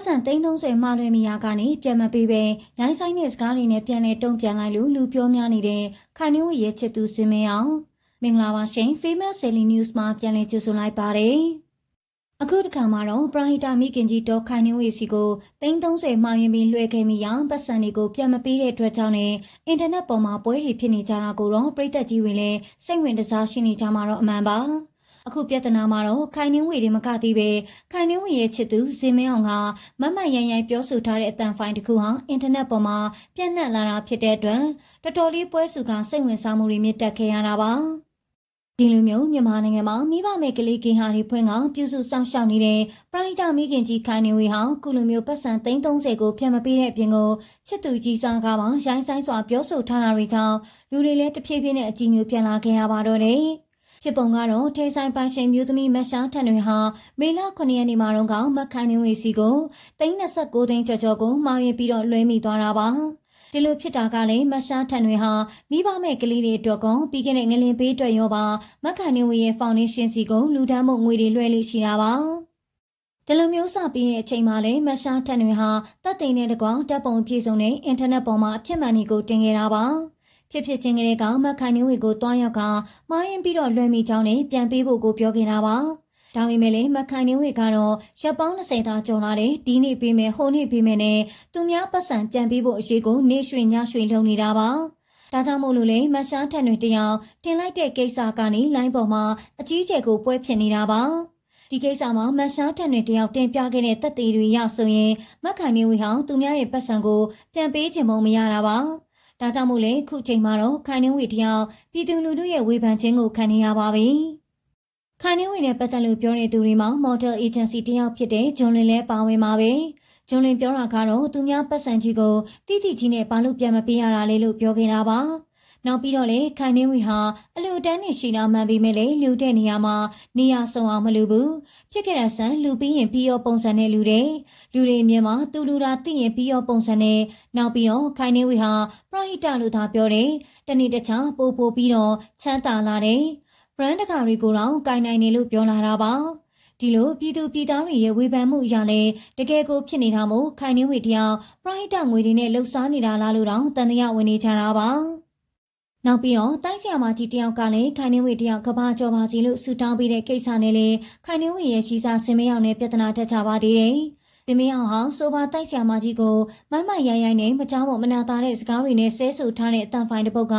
ပတ်စံသိန်းသုံးဆွဲမှားလွှဲမိရာကနေပြန်မပေးပဲရိုင်းဆိုင်တဲ့စကားတွေနဲ့ပြန်လဲတုံ့ပြန်လိုက်လို့လူပြောများနေတဲ့ခိုင်နှင်းဝေရဲ့ချစ်သူစင်မင်းအောင်မင်္ဂလာပါရှင် Famous Selling News မှာပြန်လဲကြိုဆိုလိုက်ပါတယ်အခုတစ်ခါမှာတော့ပရာဟီတာမိခင်ကြီးတော်ခိုင်နှင်းဝေစီကိုသိန်းသုံးဆွဲမှားယွင်းပြီးလွှဲခဲ့မိရာပတ်စံတွေကိုပြန်မပေးတဲ့အတွက်ကြောင့်နဲ့အင်တာနက်ပေါ်မှာပွဲတွေဖြစ်နေကြတာကိုတော့ပြည်သက်ကြီးတွေလည်းစိတ်ဝင်စားရှိနေကြမှာတော့အမှန်ပါ အခုပြဿနာမှာတော့ခိုင်နှင်းဝေတွေမကသေးပဲခိုင်နှင်းဝေရဲ့ချစ်သူဇင်မင်းအောင်ကမမရန်ရန်ပြောဆိုထားတဲ့အတန်ဖိုင်တစ်ခုဟာအင်တာနက်ပေါ်မှာပြန့်နှံ့လာတာဖြစ်တဲ့အတွက်တော်တော်လေးပွဲစုကစိတ်ဝင်စားမှုတွေမြင့်တက်ခဲ့ရတာပါဒီလိုမျိုးမြန်မာနိုင်ငံမှာမိဘမဲ့ကလေးကင်ဟာတွေဖွင့်ကပြုစုစောင့်ရှောက်နေတဲ့ပရိုက်တာမိခင်ကြီးခိုင်နေဝေဟာကုလိုမျိုးပတ်စံ330ကိုဖျက်မပေးတဲ့အပြင်ကိုချစ်သူကြီးစားကားပါရိုင်းဆိုင်စွာပြောဆိုထားတာတွေကြောင့်လူတွေလည်းတဖြည်းဖြည်းနဲ့အကြည့်ညိုပြန်လာခဲ့ရပါတော့တယ်။ ဖြစ်ပုံကတော့ထိဆိုင်ပိုင်ရှင်မျိုးသမီးမရှားထန်တွေဟာမေလ9ရက်နေ့မှာတော့ကမခိုင်နေဝေစီကို39သိန်းကျော်ကျော်ကိုမှာရင်ပြီးတော့လွှဲမိသွားတာပါ။ဒီလိုဖြစ်တာကလည်းမရှားထန်တွေဟာမိဘမဲ့ကလေးတွေအတွက်ကောပြီးခဲ့တဲ့ငလင်ပေးအတွက်ရောပါမခိုင်နေဝေရဲ့ဖောင်ဒေးရှင်းစီကိုလူဒန်းမှုငွေတွေလွှဲလို့ရှိတာပါ။ဒီလိုမျိုးစပြီးတဲ့အချိန်မှာလည်းမရှားထန်တွေဟာတပ်သိမ်းတဲ့တကွာတပ်ပုံပြေဆုံးတဲ့အင်တာနက်ပေါ်မှာအဖြစ်မှန်တွေကိုတင်ခဲ့တာပါ။ ဖြစ်ဖြစ်ချင်းကလေးကမခိုင်နေဝေကိုတွားရောက်ကမှားရင်ပြီးတော့လွှဲမိကြောင်းနဲ့ပြန်ပေးဖို့ကိုပြောခဲ့တာပါ။ဒါပေမဲ့လည်းမခိုင်နေဝေကတော့ရပ်ပေါင်း20သာကျော်လာတဲ့ဒီနေ့ပေးမယ်ဟိုနေ့ပေးမယ်နဲ့သူများပတ်စံပြန်ပေးဖို့အရေးကိုနေရွှေညရွှေလုံနေတာပါ။ဒါကြောင့်မို့လို့လေမရှားထန်တွေတယောက်တင်လိုက်တဲ့ကိစ္စကနေလိုင်းပေါ်မှာအကြီးကျယ်ကိုပွဲဖြစ်နေတာပါ။ဒီကိစ္စမှာမရှားထန်တွေတယောက်တင်ပြခဲ့တဲ့တက်သေးတွေရဆိုရင်မခိုင်နေဝေဟောင်းသူများရဲ့ပတ်စံကိုပြန်ပေးခြင်းမမရတာပါ။ ဒါကြောင့်မို့လေခုချိန်မှာတော့ခိုင်နေဝေတယောက်ပြည်သူလူထုရဲ့ဝေဖန်ခြင်းကိုခံနေရပါပြီ။ခိုင်နေဝေနဲ့ပတ်သက်လို့ပြောတဲ့သူတွေမှာ model agency တယောက်ဖြစ်တဲ့ဂျွန်လင်လည်းပါဝင်ပါပဲ။ဂျွန်လင်ပြောတာကတော့သူများပတ်စံကြီးကိုတိတိကြီးနဲ့ဘာလို့ပြန်မပေးရတာလဲလို့ပြောခဲ့တာပါ။ နောက်ပြီးတော့လေခိုင်နေဝေဟာအလူတန်းနဲ့ရှိတာမှန်ပေမဲ့လေလူတဲ့နေရာမှာနေရာဆုံအောင်မလူဘူးဖြစ်ခဲ့တဲ့ဆန်လူပြီးရင်ပြီးရောပုံစံနဲ့လူတယ်လူတွေအမြင်မှာသူလူတာသိရင်ပြီးရောပုံစံနဲ့နောက်ပြီးတော့ခိုင်နေဝေဟာပရဟိတလို့သာပြောတယ်တနေ့တခြားပို့ပို့ပြီးတော့ချမ်းသာလာတယ် brand တကာတွေကိုတော့ကင်နိုင်နေလို့ပြောလာတာပါဒီလိုပြည်သူပြည်သားတွေရဲ့ဝေဖန်မှုအရာလဲတကယ်ကိုဖြစ်နေတာမို့ခိုင်နေဝေတယောက်ပရိုက်တာငွေတွေနဲ့လှုပ်ရှားနေတာလားလို့တော့တန်တရားဝင်နေကြတာပါ နောက်ပြီးတော့တိုင်းဆရာမကြီးတယောက်ကလည်းခိုင်နေဝေတယောက်ကဘာကြောပါစီလို့ဆူတောင်းပေးတဲ့ကိစ္စနဲ့လေခိုင်နေဝေရဲ့ရှိစားစင်မရောက်နဲ့ပြဿနာတက်ကြပါသေးတယ်။စင်မရောက်ဟာဆိုပါတိုက်ဆရာမကြီးကိုမမရိုင်းရိုင်းနဲ့မကြောက်မမနာသားတဲ့စကားတွေနဲ့ဆဲဆူထားတဲ့အတန်ဖိုင်တစ်ပုဒ်က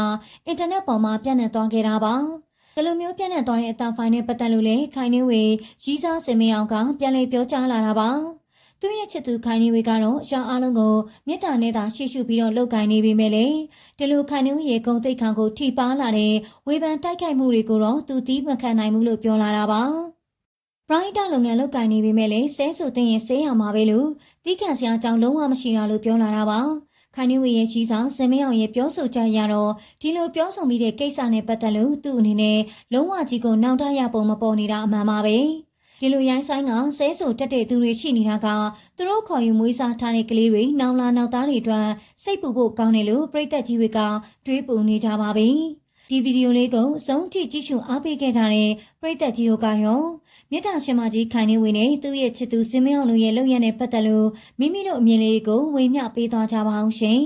အင်တာနက်ပေါ်မှာပြန့်နှံ့သွားခဲ့တာပါ။ဒီလိုမျိုးပြန့်နှံ့သွားတဲ့အတန်ဖိုင်နဲ့ပတ်သက်လို့လေခိုင်နေဝေရီးစားစင်မရောက်ကပြန်လည်ပြောကြားလာတာပါ။ သူ့ရဲ့ချစ်သူခိုင်နေဝေကတော့ရှောင်းအားလုံးကိုမေတ္တာနဲ့သာရှေ့ရှုပြီးတော့လှုပ်ကိုင်နေပြီမဲ့လေဒီလိုခိုင်နေဝေရဲ့ဂုံတိတ်ခံကိုထိပါလာတဲ့ဝေဖန်တိုက်ခိုက်မှုတွေကိုတော့သူသီးမခံနိုင်ဘူးလို့ပြောလာတာပါပရိုက်တာလုပ်ငန်းလုပ်ကိုင်နေပြီမဲ့လေဆဲဆိုသိရင်ဆေးရမှာပဲလို့တီးခန့်စရာအကြောင်းလုံးဝမရှိတာလို့ပြောလာတာပါခိုင်နေဝေရဲ့ရှိဆောင်စင်မအောင်ရဲ့ပြောဆိုကြရတော့ဒီလိုပြောဆိုမိတဲ့ကိစ္စနဲ့ပတ်သက်လို့သူ့အနေနဲ့လုံးဝကြီးကိုနှောင့်တရပုံမပေါ်နေတာအမှန်ပါပဲ။ ဒီလိုရိုင်းဆိုင်ကဆဲဆူတက်တဲ့သူတွေရှိနေတာကသူတို့ခေါ်ယူမွေးစားထားတဲ့ကလေးတွေနောင်လာနောက်သားတွေအတွက်စိတ်ပူဖို့ကောင်းတယ်လို့ပြည်သက်ကြီးတွေကတွေးပူနေကြပါပြီဒီဗီဒီယိုလေးကိုစုံထိကြည့်ရှုအားပေးခဲ့ကြတဲ့ပြည်သက်ကြီးတို့ကရောမြစ်တာရှင်မကြီးခိုင်နေဝင်နေသူ့ရဲ့ချစ်သူစင်မအောင်လူရဲ့လုပ်ရတဲ့ပတ်သက်လို့မိမိတို့အမြင်လေးကိုဝေမျှပေးသွားကြပါအောင်ရှင်